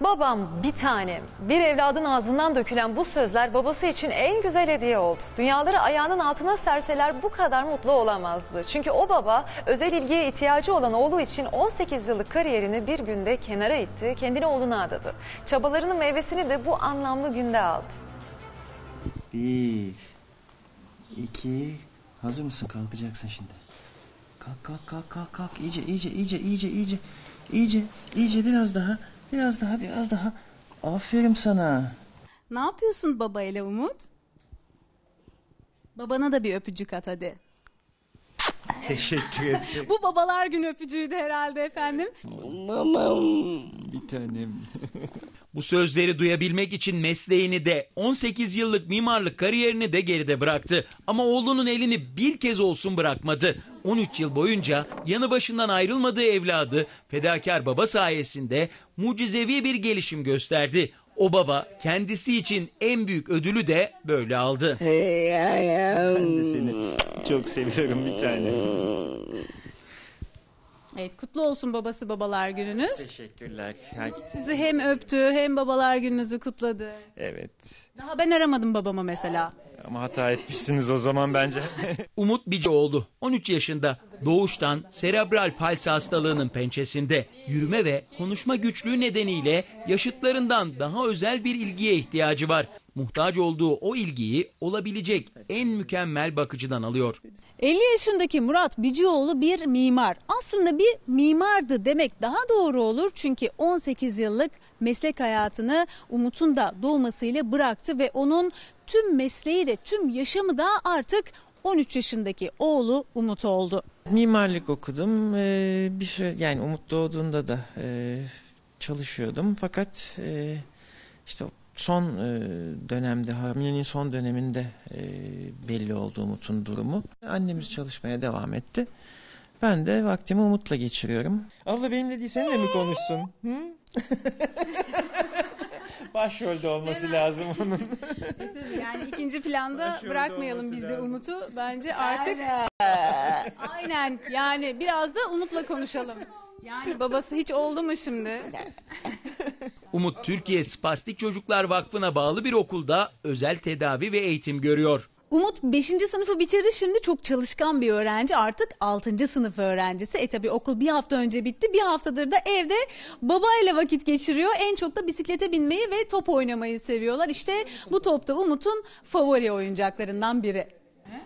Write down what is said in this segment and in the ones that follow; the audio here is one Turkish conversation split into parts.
Babam bir tanem. Bir evladın ağzından dökülen bu sözler babası için en güzel hediye oldu. Dünyaları ayağının altına serseler bu kadar mutlu olamazdı. Çünkü o baba özel ilgiye ihtiyacı olan oğlu için 18 yıllık kariyerini bir günde kenara itti, kendini oğluna adadı. Çabalarının meyvesini de bu anlamlı günde aldı. Bir, iki, hazır mısın? Kalkacaksın şimdi. Kalk kalk kalk kalk kalk. İyice iyice iyice iyice iyice. İyice iyice biraz daha. Biraz daha biraz daha. Aferin sana. Ne yapıyorsun baba ile Umut? Babana da bir öpücük at hadi. Teşekkür ederim. Bu babalar günü öpücüğüydü herhalde efendim. Mamam. Bir tanem. Bu sözleri duyabilmek için mesleğini de 18 yıllık mimarlık kariyerini de geride bıraktı. Ama oğlunun elini bir kez olsun bırakmadı. 13 yıl boyunca yanı başından ayrılmadığı evladı fedakar baba sayesinde mucizevi bir gelişim gösterdi. O baba kendisi için en büyük ödülü de böyle aldı. Ben de seni çok seviyorum bir tane. Evet kutlu olsun babası babalar gününüz. Teşekkürler. Her- Sizi hem öptü hem babalar gününüzü kutladı. Evet. Daha ben aramadım babamı mesela. Ama hata etmişsiniz o zaman bence. Umut Bicoğlu 13 yaşında doğuştan serebral palsi hastalığının pençesinde yürüme ve konuşma güçlüğü nedeniyle yaşıtlarından daha özel bir ilgiye ihtiyacı var. Muhtaç olduğu o ilgiyi olabilecek en mükemmel bakıcıdan alıyor. 50 yaşındaki Murat Bicioğlu bir mimar. Aslında bir mimardı demek daha doğru olur. Çünkü 18 yıllık meslek hayatını Umut'un da doğmasıyla bıraktı ve onun tüm mesleği de tüm yaşamı da artık 13 yaşındaki oğlu Umut oldu. Mimarlık okudum. Ee, bir süre yani Umut doğduğunda da e, çalışıyordum. Fakat e, işte son e, dönemde hamilenin son döneminde e, belli oldu Umut'un durumu. Annemiz çalışmaya devam etti. Ben de vaktimi Umut'la geçiriyorum. Abla benimle değil seninle mi konuşsun? Hı? Başrolde olması lazım onun. Yani ikinci planda Başrolde bırakmayalım olması biz de lazım. Umut'u. Bence artık aynen yani biraz da Umut'la konuşalım. Yani babası hiç oldu mu şimdi? Umut Türkiye Spastik Çocuklar Vakfı'na bağlı bir okulda özel tedavi ve eğitim görüyor. Umut 5. sınıfı bitirdi şimdi çok çalışkan bir öğrenci artık 6. sınıf öğrencisi. E tabi okul bir hafta önce bitti bir haftadır da evde babayla vakit geçiriyor. En çok da bisiklete binmeyi ve top oynamayı seviyorlar. İşte bu top da Umut'un favori oyuncaklarından biri.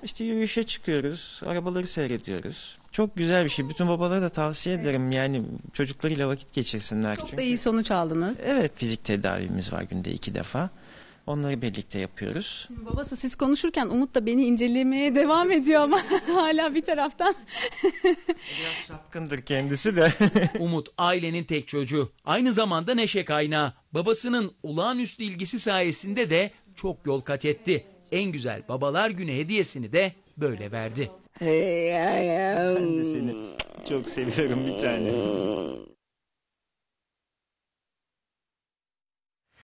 İşte yürüyüşe çıkıyoruz, arabaları seyrediyoruz. Çok güzel bir şey. Bütün babalara da tavsiye ederim. Yani çocuklarıyla vakit geçirsinler. Çok çünkü. da iyi sonuç aldınız. Evet fizik tedavimiz var günde iki defa. Onları birlikte yapıyoruz. Babası siz konuşurken Umut da beni incelemeye devam ediyor ama hala bir taraftan. Biraz çapkındır kendisi de. Umut ailenin tek çocuğu. Aynı zamanda neşe kaynağı. Babasının olağanüstü ilgisi sayesinde de çok yol kat etti. En güzel babalar günü hediyesini de böyle verdi. ben de seni çok seviyorum bir tane.